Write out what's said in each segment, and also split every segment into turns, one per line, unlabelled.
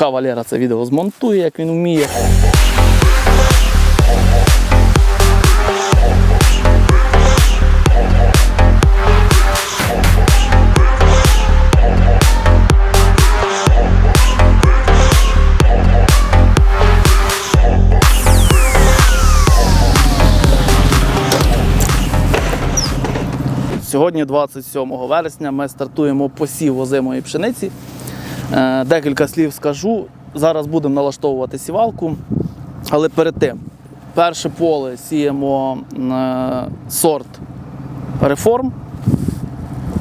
Поки Валера це відео змонтує, як він вміє. Сьогодні, 27 вересня, ми стартуємо посів озимої пшениці. Е, Декілька слів скажу. Зараз будемо налаштовувати сівалку. Але перед тим, перше поле сіємо е, сорт реформ.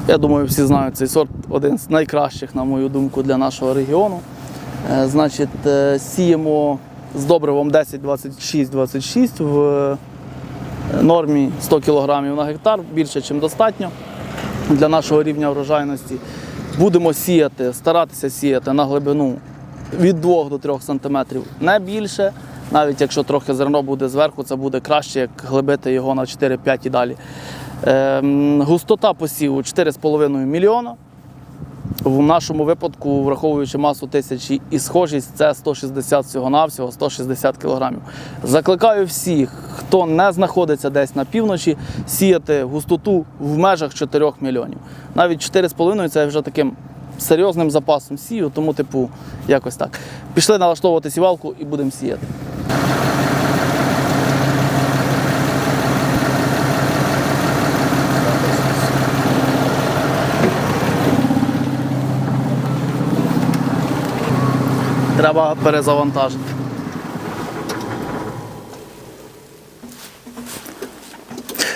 Я думаю, всі знають цей сорт один з найкращих, на мою думку, для нашого регіону. Е, Значить, сіємо з добривом 10-26-26 в нормі 100 кг на гектар, більше, ніж достатньо для нашого рівня врожайності. Будемо сіяти, старатися сіяти на глибину від 2 до 3 см, не більше. Навіть якщо трохи зерно буде зверху, це буде краще, як глибити його на 4-5 і далі. Ем, густота посіву 4,5 мільйона. В нашому випадку, враховуючи масу тисячі і схожість, це 160 всього-навсього, 160 кілограмів. Закликаю всіх, хто не знаходиться десь на півночі, сіяти густоту в межах 4 мільйонів. Навіть 4,5 це вже таким серйозним запасом сію, тому, типу, якось так. Пішли налаштовувати сівалку і будемо сіяти. Треба перезавантажити.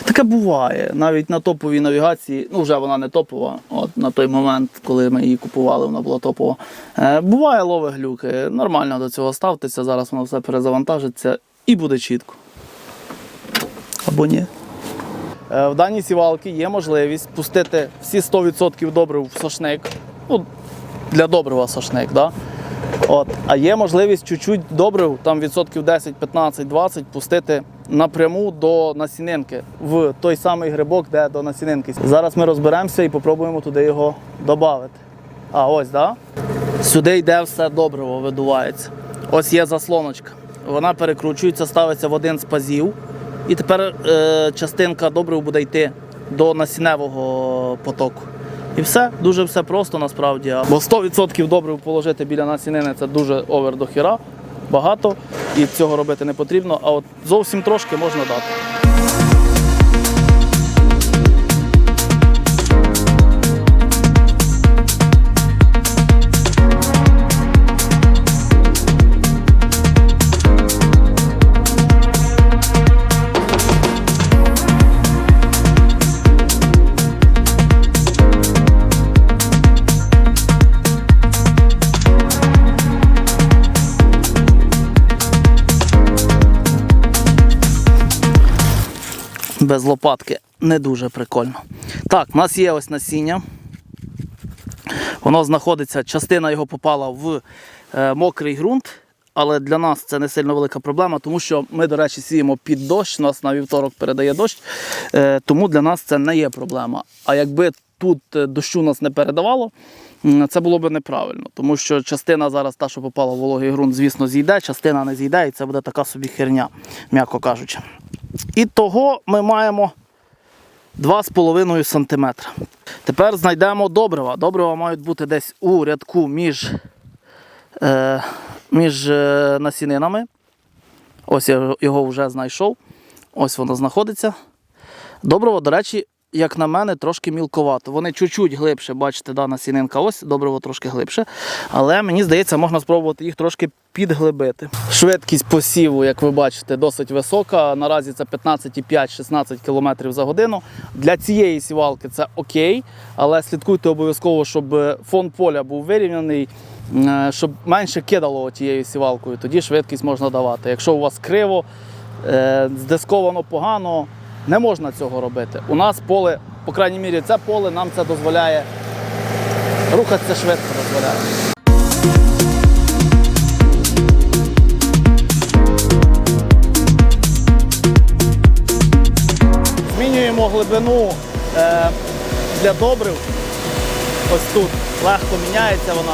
Таке буває. Навіть на топовій навігації, ну вже вона не топова, от на той момент, коли ми її купували, вона була топова. Е, буває лови глюки. Нормально до цього ставтеся, зараз воно все перезавантажиться і буде чітко. Або ні. Е, В даній сівалці є можливість пустити всі 100% добрив в сошник. Ну, для добрива сошник. Да? От. А є можливість чуть-чуть добрив, там відсотків 10, 15, 20 пустити напряму до насінинки в той самий грибок, де до насінинки. Зараз ми розберемося і попробуємо туди його додати. А ось, да? Сюди йде все добриво, видувається. Ось є заслоночка. Вона перекручується, ставиться в один з пазів. І тепер е, частинка добрив буде йти до насінневого потоку. І все, дуже все просто насправді. Бо 100% добрив положити біля насінини це дуже овер до хіра, багато, і цього робити не потрібно. А от зовсім трошки можна дати. Без лопатки не дуже прикольно. Так, у нас є ось насіння. Воно знаходиться, частина його попала в е, мокрий ґрунт, але для нас це не сильно велика проблема, тому що ми, до речі, сіємо під дощ, нас на вівторок передає дощ, е, тому для нас це не є проблема. А якби тут е, дощу нас не передавало, це було б неправильно, тому що частина зараз, та, що попала в вологий ґрунт, звісно, зійде, частина не зійде, і це буде така собі херня, м'яко кажучи. І того ми маємо 2,5 см. Тепер знайдемо добрива. Добрива мають бути десь у рядку між, е, між е, насінинами. Ось я його вже знайшов. Ось воно знаходиться. Добриво, до речі, як на мене, трошки мілковато. Вони чуть-чуть глибше, бачите, да, насінинка ось, добриво трошки глибше. Але мені здається, можна спробувати їх трошки підглибити. Швидкість посіву, як ви бачите, досить висока. Наразі це 15,5-16 км за годину. Для цієї сівалки це окей, але слідкуйте обов'язково, щоб фон поля був вирівняний, е, щоб менше кидало тією сівалкою. Тоді швидкість можна давати. Якщо у вас криво, е, здисковано погано, не можна цього робити. У нас поле, по крайній мірі, це поле нам це дозволяє. Рухатися швидко дозволяє. Змінюємо глибину е, для добрив. Ось тут легко міняється вона.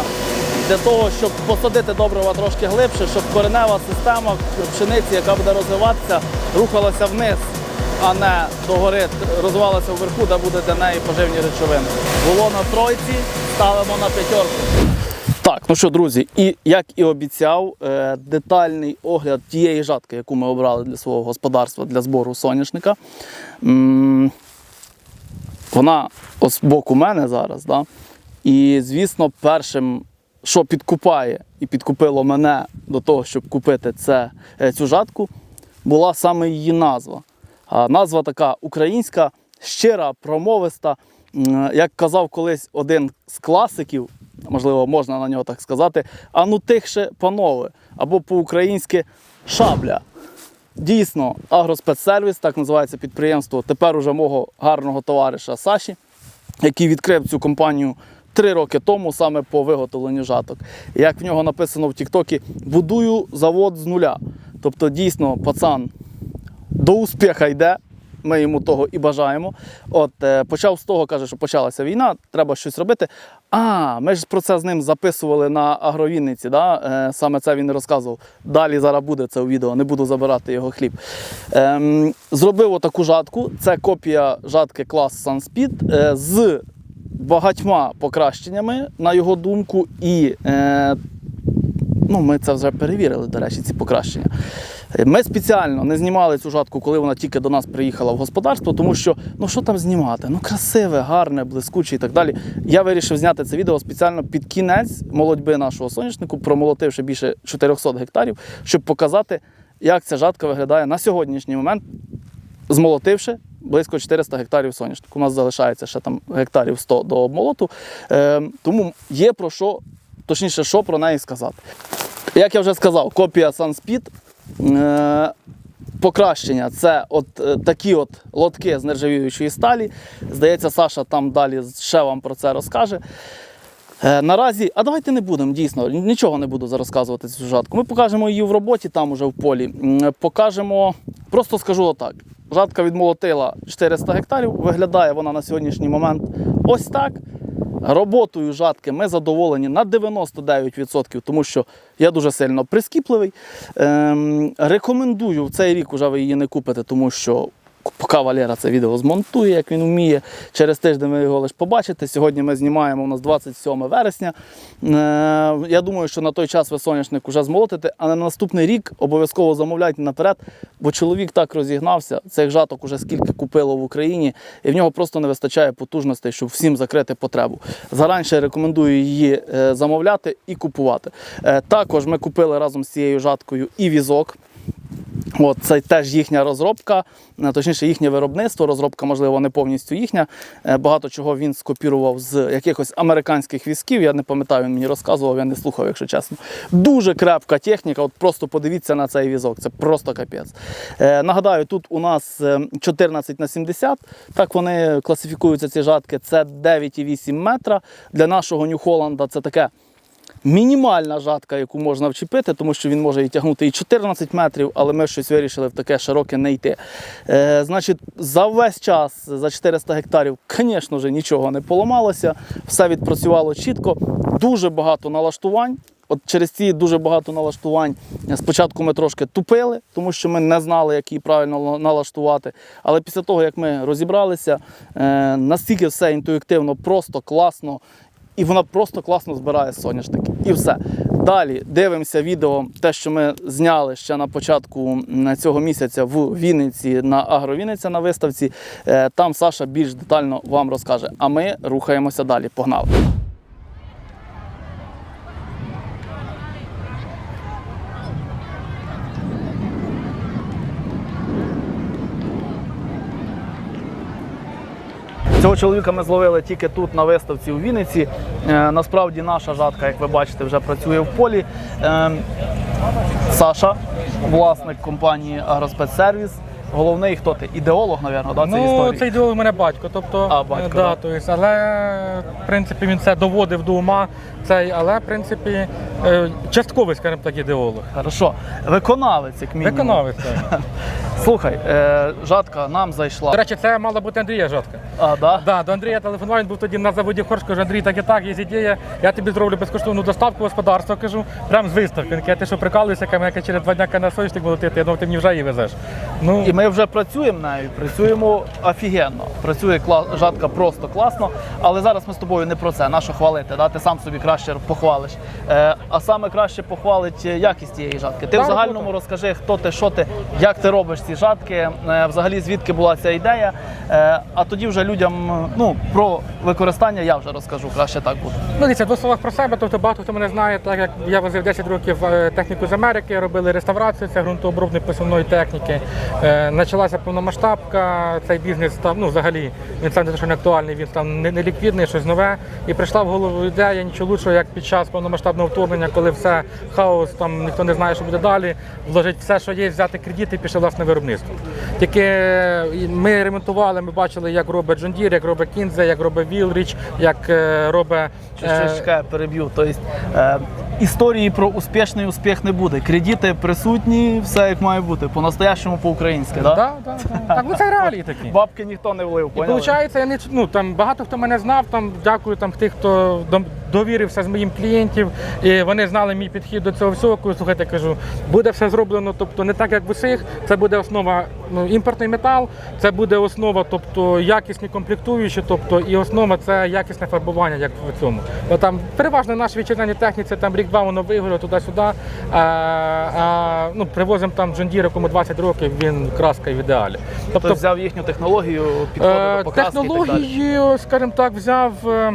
для того, щоб посадити добрива трошки глибше, щоб коренева система пшениці, яка буде розвиватися, рухалася вниз, а не догори, розвивалася вверху, де буде для неї поживні речовини. Було на тройці, ставимо на п'ятерку. Так, ну що, друзі, і як і обіцяв, е, детальний огляд тієї жатки, яку ми обрали для свого господарства для збору соняшника. Вона з боку мене зараз. Да? І, звісно, першим, що підкупає і підкупило мене до того, щоб купити це, е, цю жатку, була саме її назва. Назва така українська, щира, промовиста. Як казав колись один з класиків, можливо, можна на нього так сказати, а ну тихше, панове, або по-українськи шабля. Дійсно, агроспецсервіс, так називається підприємство, тепер уже мого гарного товариша Саші, який відкрив цю компанію три роки тому саме по виготовленню жаток. Як в нього написано в Тіктокі, будую завод з нуля. Тобто, дійсно, пацан до успіха йде. Ми йому того і бажаємо. От е, почав з того, каже, що почалася війна, треба щось робити. А, ми ж про це з ним записували на агровінниці. Да? Е, саме це він розказував. Далі зараз буде це у відео, не буду забирати його хліб. Ем, зробив отаку жатку. Це копія жатки клас Sunspeed е, з багатьма покращеннями, на його думку, і е, Ну, ми це вже перевірили, до речі, ці покращення. Ми спеціально не знімали цю жатку, коли вона тільки до нас приїхала в господарство, тому що ну що там знімати? Ну красиве, гарне, блискуче і так далі. Я вирішив зняти це відео спеціально під кінець молодьби нашого соняшнику, промолотивши більше 400 гектарів, щоб показати, як ця жатка виглядає на сьогоднішній момент, змолотивши близько 400 гектарів соняшнику. У нас залишається ще там гектарів 100 до обмолоту. Е, тому є про що, точніше, що про неї сказати. Як я вже сказав, копія SunSpeed. Е, покращення це от е, такі от лотки з нержавіючої сталі. Здається, Саша там далі ще вам про це розкаже. Е, наразі, а давайте не будемо, дійсно, нічого не буду зараз розказувати цю жатку. Ми покажемо її в роботі, там уже в полі. Покажемо, просто скажу отак. Жатка відмолотила 400 гектарів, виглядає вона на сьогоднішній момент ось так. Роботою жатки ми задоволені на 99%, тому що я дуже сильно прискіпливий. Ем, рекомендую в цей рік вже ви її не купите, тому що поки Валера це відео змонтує, як він вміє. Через тиждень ви його лише побачите. Сьогодні ми знімаємо у нас 27 вересня. Е, я думаю, що на той час ви соняшник вже змолотите, а на наступний рік обов'язково замовляйте наперед, бо чоловік так розігнався. Цих жаток уже скільки купило в Україні, і в нього просто не вистачає потужностей, щоб всім закрити потребу. Заранше рекомендую її е, замовляти і купувати. Е, також ми купили разом з цією жаткою і візок. От, це теж їхня розробка, е, точніше їхнє виробництво. Розробка, можливо, не повністю їхня. Е, Багато чого він скопірував з якихось американських візків. Я не пам'ятаю, він мені розказував, я не слухав, якщо чесно. Дуже крепка техніка. От просто подивіться на цей візок. Це просто капець. Е, нагадаю, тут у нас е, 14 на 70. Так вони класифікуються ці жатки. Це 9,8 метра. Для нашого Нью-Холланда це таке. Мінімальна жатка, яку можна вчепити, тому що він може і тягнути і 14 метрів, але ми щось вирішили в таке широке не йти. Е, значить, за весь час, за 400 гектарів, звісно ж, нічого не поламалося, все відпрацювало чітко, дуже багато налаштувань. От через ці дуже багато налаштувань спочатку ми трошки тупили, тому що ми не знали, як її правильно налаштувати. Але після того, як ми розібралися, е, настільки все інтуїтивно, просто класно, і вона просто класно збирає соняшники. І все. Далі дивимося відео, те, що ми зняли ще на початку цього місяця в Вінниці на Агровінниця на виставці. Е, Там Саша більш детально вам розкаже. А ми рухаємося далі. Погнали! Цього чоловіка ми зловили тільки тут на виставці у Вінниці. Е, насправді наша жатка, як ви бачите, вже працює в полі. Е, Саша, власник компанії Агроспецсервіс. Головний хто ти? Ідеолог, напевно, да, цієї
Ну,
історії?
це ідеолог мене батько. Тобто,
А, батько,
да,
да.
то есть, але в принципі він це доводив до ума. Цей, але в принципі е, частковий, скажімо так, ідеолог.
Хорошо. Виконавець, як мінімум.
Виконавець. так.
Слухай, е, жатка нам зайшла.
До речі, це мала бути Андрія Жотка.
А, да?
Да, до Андрія телефонував, він був тоді на заводі Хорш, каже, Андрій, так і так, є ідея, я тобі зроблю безкоштовну доставку господарства, кажу, прям з виставки. Каже, ти що прикалуєшся, мене через два дня каже, на соняшник молотити, я думав, ти мені вже її везеш. Ну,
І ми вже працюємо нею, працюємо офігенно. Працює жатка просто класно, але зараз ми з тобою не про це. Нащо хвалити? Да? Ти сам собі краще похвалиш. Е, а саме краще похвалить е, якість цієї жатки. Ти в загальному
так.
розкажи, хто ти, що ти, як ти робиш ці жатки, е, взагалі звідки була ця ідея. Е, а тоді вже людям ну, про використання я вже розкажу. Краще так буде.
Ну, дивіться, в словах про себе, тобто багато хто мене знає, так як я возив 10 років е, техніку з Америки, робили реставрацію, це ґрунтообробної посівної техніки. Е, Почалася повномасштабка, цей бізнес став, ну взагалі, він став не що не актуальний, він став не- неліквідний, щось нове. І прийшла в голову ідея нічого лучшого, як під час повномасштабного вторгнення, коли все хаос, там ніхто не знає, що буде далі, вложити все, що є, взяти кредити і пішло власне виробництво. Тільки е, ми ремонтували, ми бачили, як робить John Deere, як робить Кінзе, як робить Вілріч, як е, робить.
Чи
е,
щось чекає, переб'ю. Тобто е, історії про успішний успіх не буде. Кредити присутні, все як має бути. По-настоящему по-українськи, да?
Да, да, да. Так, ну це реалії такі.
Бабки ніхто не влив,
І
поняли?
виходить, я не ну там багато хто мене знав. Там дякую там тих, хто довірився з моїм клієнтів, і вони знали мій підхід до цього всього. Кажу, Слухайте, кажу, буде все зроблено, тобто не так, як в усіх. Це буде основа ну, імпортний метал, це буде основа, тобто якісні комплектуючі, тобто і основа це якісне фарбування, як в цьому. Бо там переважно наші вітчизняні техніці, там рік-два воно вигоріло туди-сюди. А, а, ну, привозимо там Deere, якому 20 років, він краска в ідеалі.
Тобто взяв їхню технологію, підходив
Е,
до покраски далі.
Технологію, скажімо так, взяв. е,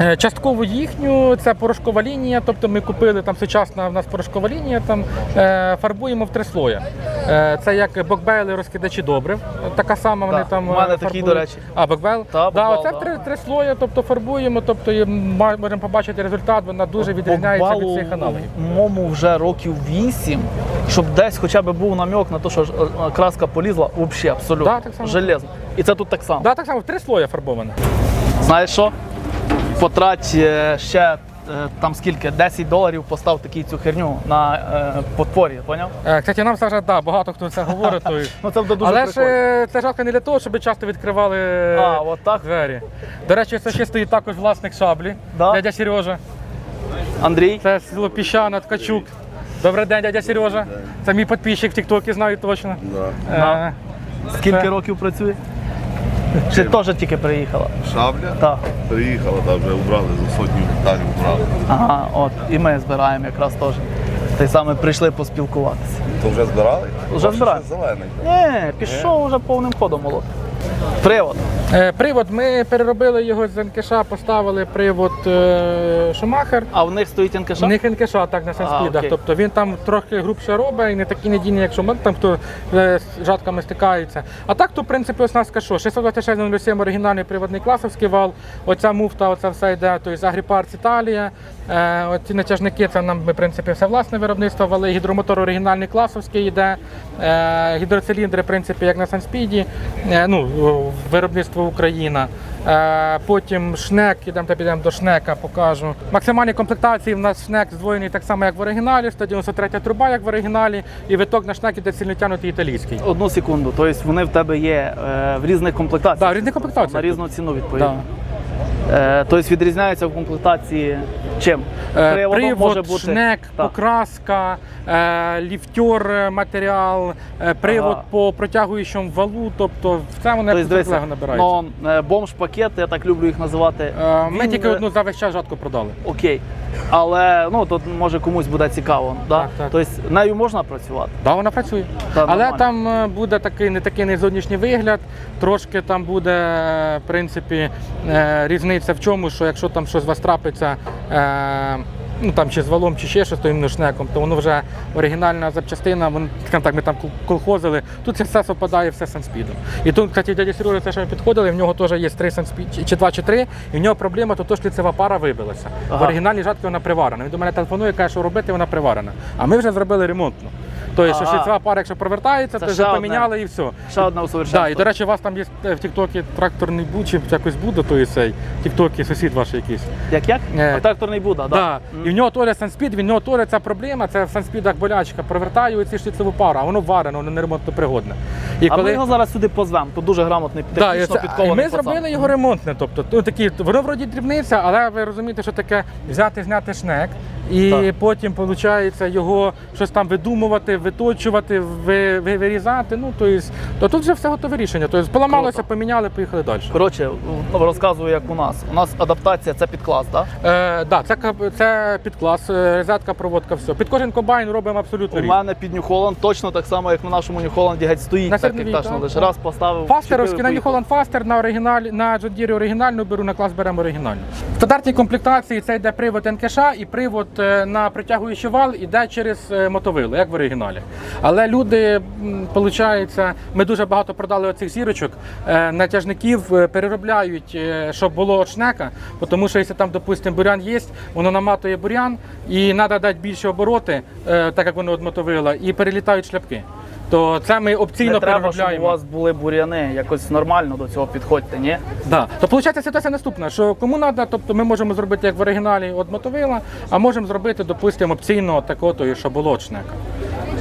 е, Частково їхню, це порошкова лінія, тобто ми купили там сучасна в нас порошкова лінія, там фарбуємо в три слої. Е, це як бокбейли розкидачі добрив. Така сама вони
Так,
там.
у мене
е,
такий, до речі.
А, бокбейл?
Та,
да, оце
да.
три, три слої, тобто фарбуємо, тобто і можемо побачити результат, вона дуже відрізняється від
Бокбалу,
цих аналогів.
Мому вже років 8, щоб десь хоча б був намек на те, що е, краска полізла, взагалі абсолютно.
Да, так само.
Железно. І це тут так само.
Да, так само в три слої фарбоване.
Знаєш що? Потрать ще там скільки? 10 доларів постав таку цю херню на е, подпор'я, поняв?
Е, Кстати, нам зараз да, багато хто це говорить. То...
Ну це буде дуже
Але ж
прикольно.
е, це жалко не для того, щоб часто відкривали е,
А, от так?
двері. До речі, це ще стоїть також власник шаблі,
Да?
дядя Сережа.
Андрій,
Це село Піщана, Ткачук. Добрий день, дядя Сережа. Це мій підписчик в Тіктокі, знаю точно.
Да.
Е,
скільки
це-
років працює? Чи теж тільки приїхала?
Шабля
Так.
приїхала, там вже убрали за сотню гектарів убрали.
Ага, от. І ми збираємо якраз теж. Те саме прийшли поспілкуватися.
То вже збирали?
Вже
збирали. Зелений.
Ні, пішов вже повним ходом молот. Привод.
Е, Привод, ми переробили його з НКШ, поставили привод е, Шумахер.
А в них стоїть НКШ?
У них НКШ так на санспідах.
окей.
Тобто він там трохи грубше робить і не такі недільні, як Шумахер, там хто е, з жатками стикається. А так, то в принципі оснастка що? 626 оригінальний приводний класовський вал. Оця муфта, оце все йде. Тобто Агріпарц Італія. Е, оці натяжники, це нам, в принципі, все власне виробництво, але гідромотор оригінальний класовський йде. Е, гідроциліндри, в принципі, як на Санспіді, е, ну, виробництво Україна. Е, потім шнек, ідемо та підемо до шнека, покажу. Максимальні комплектації в нас шнек здвоєний так само, як в оригіналі, 193 труба, як в оригіналі, і виток на шнек іде сильнотянутий італійський.
Одну секунду. Тобто вони в тебе є е, в різних комплектаціях.
Так, да, різних комплектаціях.
На різну ціну відповідно. Е, тобто відрізняється в комплектації чим?
Е,
Приводом
Привод,
може бути.
шнек,
Так.
покраска, е, ліфтер е, матеріал, е, привод
Ага.
по протягуючому валу, тобто це вони
Тобто,
набирається.
ну, е, бомж-пакет, я так люблю їх називати.
Е, Ми
він,
тільки
е,
одну за весь час жатку продали.
Окей. Але ну тут може комусь буде цікаво. Да?
Так, так.
Тобто нею можна працювати.
Да, вона працює.
Та,
Але
нормально.
там е, буде такий не такий не зовнішній вигляд. Трошки там буде, е, в принципі, е, різниця в чому, що якщо там щось вас трапиться. Ну там чи з валом, чи ще щось то іменно шнеком, то воно вже оригінальна запчастина, вон, скажімо так, ми там колхозили. Тут це все совпадає, все санспідом. І тут, кстати, дядя Сережа, те, що ми підходили, в нього теж є три санспід, чи- два, чи три, і в нього проблема, то, то що ліцева пара вибилася. В оригінальній жатки вона приварена. Він до мене телефонує, каже, що робити, вона приварена. А ми вже зробили ремонтну. Тобто, що
Ага.
шліцева пара, якщо провертається,
Це
то
ще
вже
одне.
поміняли і все.
Ще одне усовершенство.
Да, і до речі, у вас там є е, в Тіктокі тракторний буд, чи якось буде, той цей Тіктокі сусід ваш якийсь.
Як як?
Е,
Тракторний Буда,
Да.
так.
І в нього теж санспід, в нього теж ця проблема, це в санспідах болячка. Провертаю ці шліцеву пару, а воно варено, воно не ремонтопригодне. І
А ми його зараз сюди позвемо. Тут дуже грамотний,
Да, і,
технічно
це, і
підкований
ми
пацан.
зробили його ремонтне. Тобто, ну, такі, воно вроді дрібниця, але ви розумієте, що таке взяти, зняти шнек, і
Так.
потім виходить його щось там видумувати, виточувати, ви, ви- вирізати. Ну, то, есть, то тут вже все готове рішення. Тобто поламалося,
Круто.
поміняли, поїхали далі.
Коротше, ну, розказую, як у нас. У нас адаптація це підклас, так?
Е, да, це, це підклас, е, розетка, проводка, все. Під кожен комбайн робимо абсолютно
У
різне.
мене під Нью-Холланд точно так само, як на нашому Нью-Холланді геть стоїть,
На
так теж
так,
лише раз поставив.
Фастеровський на Holland на оригіналі на John оригінальну беру, на клас беремо оригінальну. В стандартній комплектації це йде привод НКШ і привод е, на притягуючий вал іде через е, мотовило, як в оригіналі. Але люди, виходить, ми дуже багато продали оцих зірочок, е, натяжників е, переробляють, е, щоб було от шнека, тому що якщо там, допустимо, бурян є, воно наматує бурян і треба дати більше обороти, так як воно від мотовила, і перелітають шляпки. То це ми опційно
Не треба, щоб у вас були бур'яни, якось нормально до цього підходьте, ні?
Да. То виходить ситуація наступна, що кому треба, тобто ми можемо зробити як в оригіналі от мотовила, а можемо зробити, допустимо, опційно такого, що було шнека.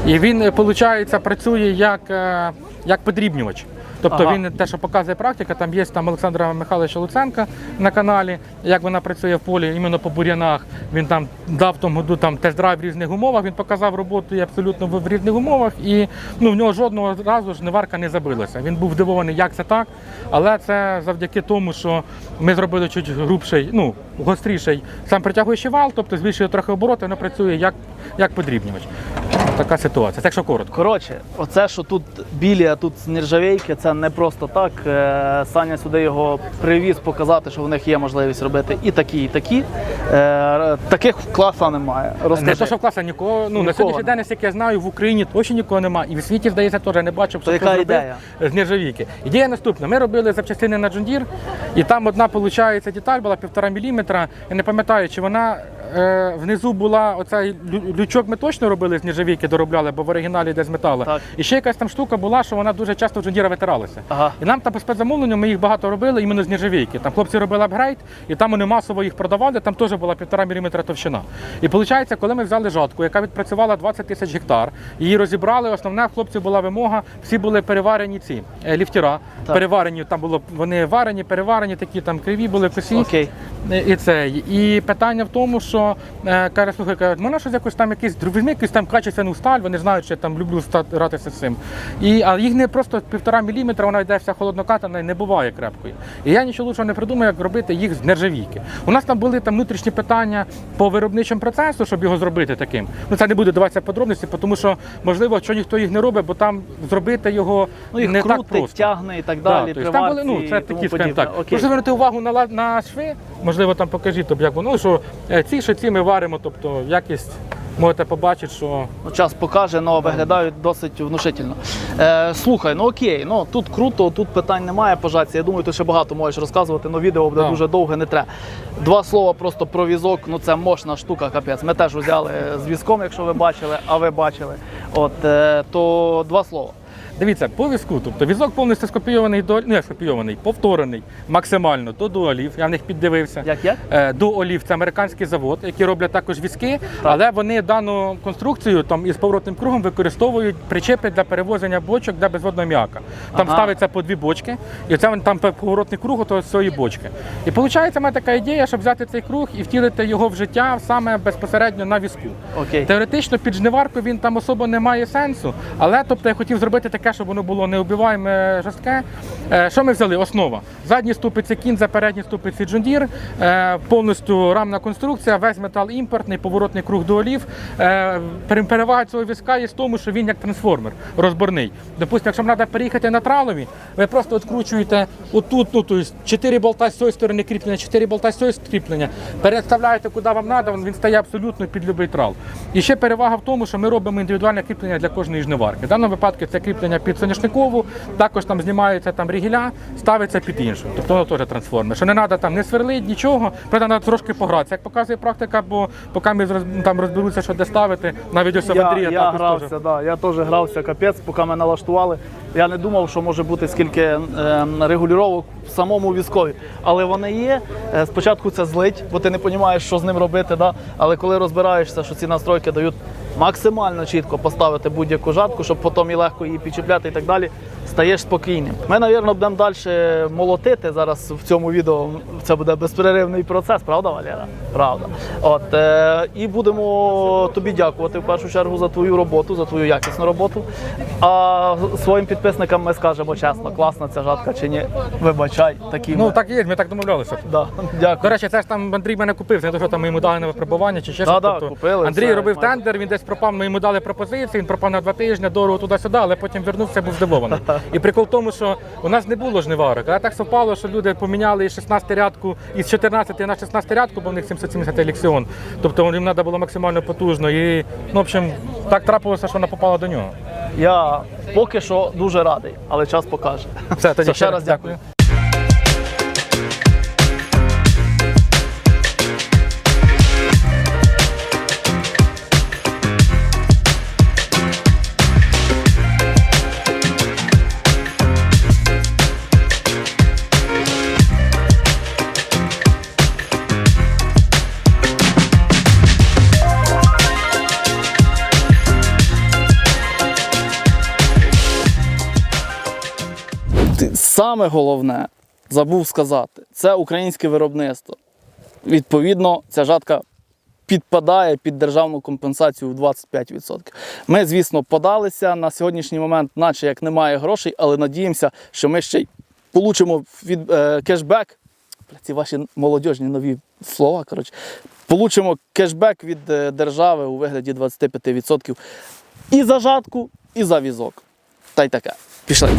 І він, виходить, працює як, е, як подрібнювач. Тобто
Ага.
він те, що показує практика, там є там Олександра Михайловича Луценка на каналі, як вона працює в полі іменно по бур'янах. Він там дав в тому году там тест-драйв в різних умовах. Він показав роботу абсолютно в в різних умовах. І ну, в нього жодного разу ж неварка не забилася. Він був здивований, як це так. Але це завдяки тому, що ми зробили чуть грубший, ну гостріший сам притягуючий вал, тобто збільшує трохи обороти, воно працює як, як подрібнювач. Така ситуація. Це якщо коротко.
Коротше, оце, що тут білі, а тут нержавейки, це не просто так. Е, Саня сюди його привіз показати, що в них є можливість робити і такі, і такі. Е, Таких класа немає.
Не то, що в класі нікого, ну
Нікого
на сьогоднішній день, наскільки я знаю, в Україні точно нікого немає. І в світі, здається, теж не бачив, що
яка ідея?
з нержавійки. Ідея наступна. Ми робили запчастини на Джондір, і там одна, виходить, деталь була півтора міліметра. Я не пам'ятаю, чи вона е, внизу була оцей лючок ми точно робили з нержавійки, доробляли, бо в оригіналі йде з металу.
Так.
І ще якась там штука була, що вона дуже часто в Джондіра витиралася.
Ага.
І нам там по спецзамовленню ми їх багато робили іменно з нержавійки. Там хлопці робили апгрейд, і там вони масово їх продавали, там теж була півтора міліметра товщина. І виходить, коли ми взяли жатку, яка відпрацювала 20 тисяч гектар, її розібрали. Основне в хлопців була вимога, всі були переварені ці е, ліфтера.
Так.
Переварені, там було вони варені, переварені, такі там криві були косі.
Окей.
І це. І питання в тому, що е, каже, слухай, каже, можна щось якось там якийсь візьми якусь там качественну сталь, вони знають, що я там люблю гратися з цим. І, а їх не просто півтора міліметра, вона йде вся холоднокатана і не буває крепкою. І я нічого лучшого не придумав, як робити їх з нержавійки. У нас там були там внутрішні питання по виробничому процесу, щоб його зробити таким. Ну це не буде даватися подробності, тому що можливо, що ніхто їх не робить, бо там зробити його
Ну, їх
не так просто.
тягне і так
Да,
далі.
тобто там були, ну, це такі, скажімо так. Прошу звернути увагу на, на шви, можливо, там покажіть, тобто, як воно, ну, що е, ці, що ці ми варимо, тобто якість можете побачити, що
Ну, час покаже, але виглядають досить внушительно. Е, слухай, ну окей, ну тут круто, тут питань немає пожаться. Я думаю, ти ще багато можеш розказувати, але відео буде
Да.
дуже довге, не треба. Два слова просто про візок. Ну це мощна штука, капець. Ми теж взяли з візком, якщо ви бачили, а ви бачили. От е, то два слова.
Дивіться, по візку, тобто візок повністю скопійований до ну, як скопійований, повторений максимально до дуалів. Я в них піддивився.
Як як?
Е, До Олів це американський завод, які роблять також візки, але вони дану конструкцію там із поворотним кругом використовують причепи для перевозення бочок для безводного м'яка. Там
Ага.
ставиться по дві бочки, і це там поворотний круг то цієї бочки. І виходить, мене така ідея, щоб взяти цей круг і втілити його в життя саме безпосередньо на візку.
Окей.
Теоретично під жниварку він там особо не має сенсу, але тобто я хотів зробити таке, щоб воно було неубиваєме жорстке. Е, Що ми взяли? Основа. Задні ступиці кінза, передні ступиці Джондір, е, повністю рамна конструкція, весь метал імпортний, поворотний круг до олів. Е, Перевага цього візка є в тому, що він як трансформер розборний. Допустимо, якщо треба переїхати на тралові, ви просто відкручуєте отут, ну тобто 4 болта з цієї сторони кріплення, 4 болта з цієї кріплення, переставляєте куди вам треба, він стає абсолютно під будь-який трал. І ще перевага в тому, що ми робимо індивідуальне кріплення для кожної жниварки. В даному випадку це кріплення живлення під соняшникову, також там знімаються там рігіля, ставиться під іншу. Тобто воно теж трансформер. Що не треба там не сверлить нічого, правда, треба трошки погратися. Як показує практика, бо поки ми там розберуться, що де ставити, навіть ось
Я,
Андрія
я
також
грався,
теж.
да, я теж грався капець, поки мене налаштували. Я не думав, що може бути скільки е, регулювання в самому візкові. Але вони є. Е, Спочатку це злить, бо ти не розумієш, що з ним робити. Да? Але коли розбираєшся, що ці настройки дають максимально чітко поставити будь-яку жатку, щоб потім і легко її підчіпляти і так далі, стаєш спокійним. Ми, мабуть, будемо далі молотити. Зараз в цьому відео це буде безперервний процес, правда, Валера? Правда. От, е, і будемо тобі дякувати в першу чергу за твою роботу, за твою якісну роботу. А своїм підписникам ми скажемо чесно, класна ця жатка чи ні. Вибачай, такі.
Ну
ми.
так і є, ми так домовлялися.
Да,
До речі, це ж там Андрій мене купив, не те, що там ми йому дали на випробування чи ще щось.
Да-да, купили,
Андрій
все,
робив
майже.
тендер, він десь пропав, ми йому дали пропозицію, він пропав на два тижні, дорого туди-сюди, але потім вернувся, був здивований. І прикол в тому, що у нас не було жниварок, а так совпало, що люди поміняли 16 рядку, із 14 на 16 рядку, бо в них 770 еліксіон. Тобто їм треба було максимально потужно. І, ну, в общем, так трапилося, що вона попала до нього.
Я поки що дуже радий, але час покаже.
Все, тоді
ще раз дякую. Саме головне, забув сказати, це українське виробництво. Відповідно, ця жатка підпадає під державну компенсацію в 25%. Ми, звісно, подалися на сьогоднішній момент, наче як немає грошей, але надіємося, що ми ще й получимо від е, кешбек. Ці ваші молодіжні нові слова. Коротше, получимо кешбек від е, держави у вигляді 25% і за жатку, і за візок. Та й таке. Пішли.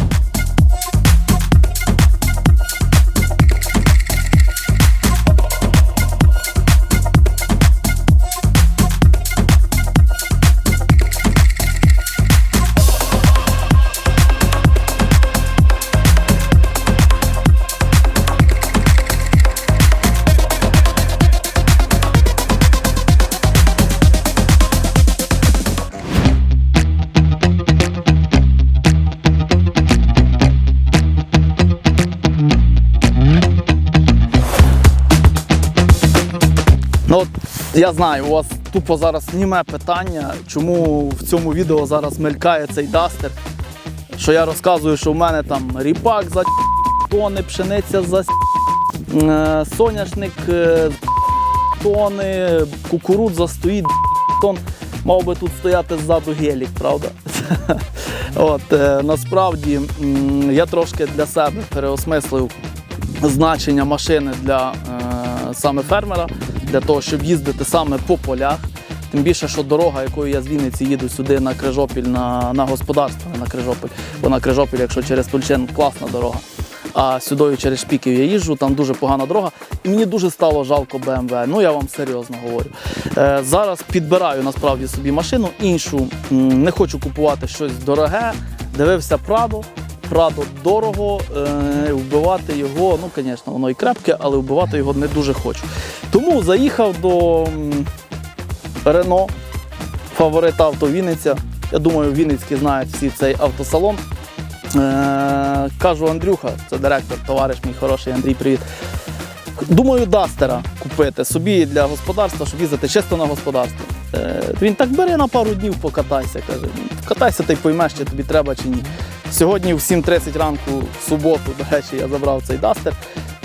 Я знаю, у вас тупо зараз німе питання, чому в цьому відео зараз мелькає цей дастер. Що я розказую, що в мене там ріпак за тони, пшениця за е, соняшник е, тони, кукурудза стоїть тон. Мав би тут стояти ззаду гелік, правда? От, е, насправді я трошки для себе переосмислив значення машини для саме фермера, для того, щоб їздити саме по полях. Тим більше, що дорога, якою я з Вінниці їду сюди на Крижопіль, на, на господарство, не на Крижопіль. Бо на Крижопіль, якщо через Тульчин, класна дорога. А сюди через Шпіків я їжджу, там дуже погана дорога. І мені дуже стало жалко BMW. Ну я вам серйозно говорю. Е, зараз підбираю насправді собі машину іншу. Не хочу купувати щось дороге. Дивився Прадо. Прадо дорого, е, вбивати його, ну, звісно, воно і крепке, але вбивати його не дуже хочу. Тому заїхав до Рено, фаворит авто Вінниця. Я думаю, Вінницькі знають всі цей автосалон. Е, кажу Андрюха, це директор, товариш мій хороший Андрій, привіт. Думаю, Дастера купити собі для господарства, щоб їздити чисто на господарство. Е, він так бери на пару днів, покатайся. каже. Катайся, ти поймеш, чи тобі треба чи ні. Сьогодні в 7.30 ранку, в суботу, до речі, я забрав цей дастер.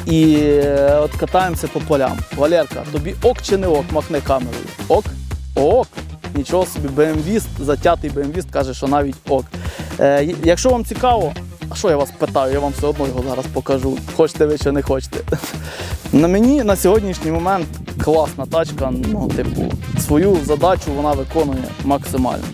І е, от катаємося по полям. Валерка, тобі ок чи не ок, махни камерою. Ок? Ок. Нічого собі, БМВіст, затятий БМВіст каже, що навіть ок. Е, якщо вам цікаво, а що я вас питаю, я вам все одно його зараз покажу. Хочете ви чи не хочете. На мені на сьогоднішній момент класна тачка. Ну, типу, свою задачу вона виконує максимально.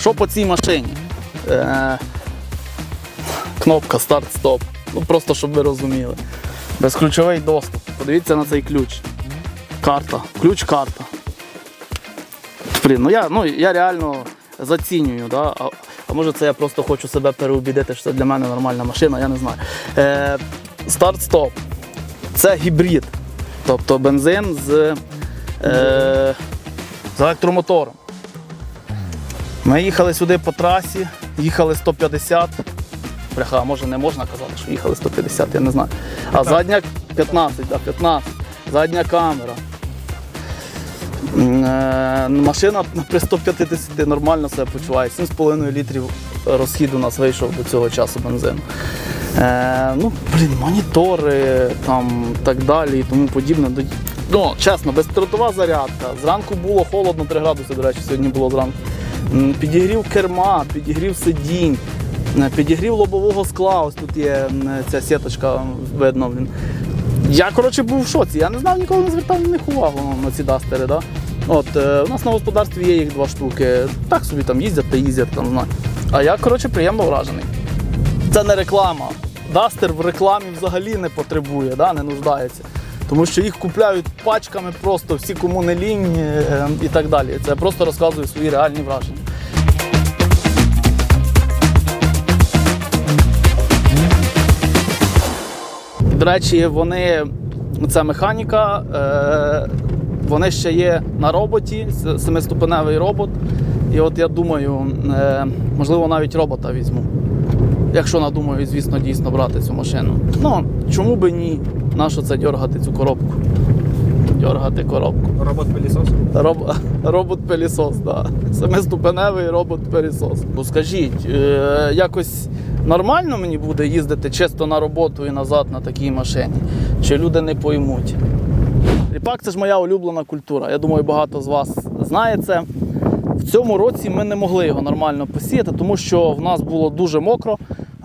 Що по цій машині? Е, кнопка старт-стоп. Ну просто щоб ви розуміли. Безключовий доступ. Подивіться на цей ключ. Карта. Ключ карта. Блін, ну я, ну я реально зацінюю, да? а, а може це я просто хочу себе переубідити, що це для мене нормальна машина, я не знаю. Е, Старт-стоп. Це гібрид. Тобто бензин з, е, з електромотором. Ми їхали сюди по трасі, їхали 150. Бляха, може не можна казати, що їхали 150, я не знаю. А задня 15, да, 15. Задня камера. Е, Машина при 150 нормально себе почуває. 7,5 літрів розхід у нас вийшов до цього часу бензину. Е, ну, блін, монітори там так далі і тому подібне. Ну, чесно, безстротова зарядка. Зранку було холодно, 3 градуси, до речі, сьогодні було зранку. Підігрів керма, підігрів сидінь, е, підігрів лобового скла. Ось тут є ця сіточка, видно. Я, коротше, був в шоці. Я не знав, ніколи не звертав на них увагу ну, на ці дастери. Да? От, е, у нас на господарстві є їх два штуки. Так собі там їздять та їздять, там, знаю. А я, коротше, приємно вражений. Це не реклама. Дастер в рекламі взагалі не потребує, да? не нуждається. Тому що їх купляють пачками просто всі, кому не лінь е, і так далі. Це я просто розказую свої реальні враження. До речі, вони, ця механіка, е, вони ще є на роботі, семиступеневий робот. І от я думаю, е, можливо, навіть робота візьму. Якщо надумаю, звісно, дійсно брати цю машину. Ну, чому би ні? Нащо це дергати цю коробку? Дергати коробку.
Робот-пилісос?
Роб... Робот-пилісос, так. Да. Семиступеневий робот-пилісос. Бо скажіть, е, якось нормально мені буде їздити чисто на роботу і назад на такій машині? Чи люди не поймуть? Ріпак це ж моя улюблена культура. Я думаю, багато з вас знає це. В цьому році ми не могли його нормально посіяти, тому що в нас було дуже мокро.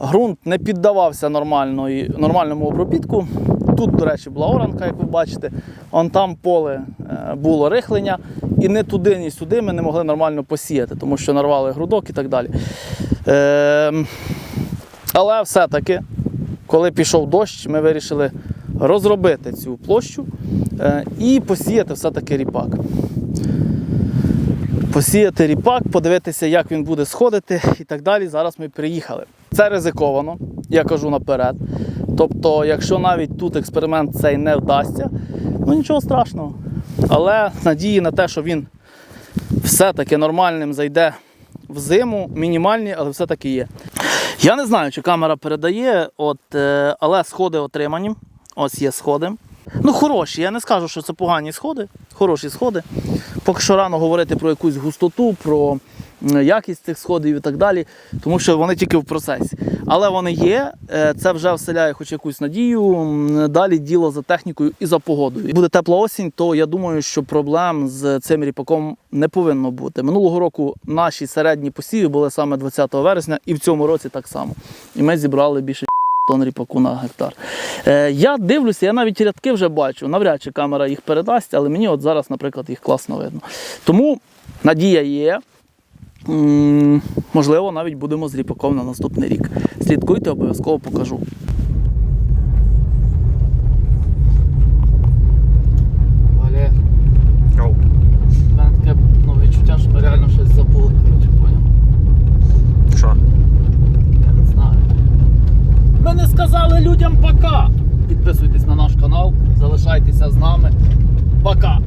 Ґрунт не піддавався нормальному обробітку. Тут, до речі, була оранка, як ви бачите. Он там поле е, було рихлення, і не туди, ні сюди ми не могли нормально посіяти, тому що нарвали грудок і так далі. Е, але все-таки, коли пішов дощ, ми вирішили розробити цю площу е, і посіяти все-таки ріпак посіяти ріпак, подивитися, як він буде сходити і так далі. Зараз ми приїхали. Це ризиковано, я кажу наперед. Тобто, якщо навіть тут експеримент цей не вдасться, ну нічого страшного. Але надії на те, що він все-таки нормальним зайде в зиму, мінімальні, але все-таки є. Я не знаю, чи камера передає, от, е, але сходи отримані. Ось є сходи. Ну, хороші. Я не скажу, що це погані сходи. Хороші сходи. Поки що рано говорити про якусь густоту, про якість цих сходів і так далі, тому що вони тільки в процесі. Але вони є, е, це вже вселяє хоч якусь надію. Далі діло за технікою і за погодою. Буде тепла осінь, то я думаю, що проблем з цим ріпаком не повинно бути. Минулого року наші середні посіви були саме 20 вересня, і в цьому році так само. І ми зібрали більше тонн ріпаку на гектар. Е, я дивлюся, я навіть рядки вже бачу. Навряд чи камера їх передасть, але мені от зараз, наприклад, їх класно видно. Тому надія є. Можливо, навіть будемо з ріпаком на наступний рік. Слідкуйте, обов'язково покажу. Валер, в мене таке відчуття, що ми реально щось забули.
Що?
Я не знаю. Ми сказали людям пока. Підписуйтесь на наш канал, залишайтеся з нами. Пока.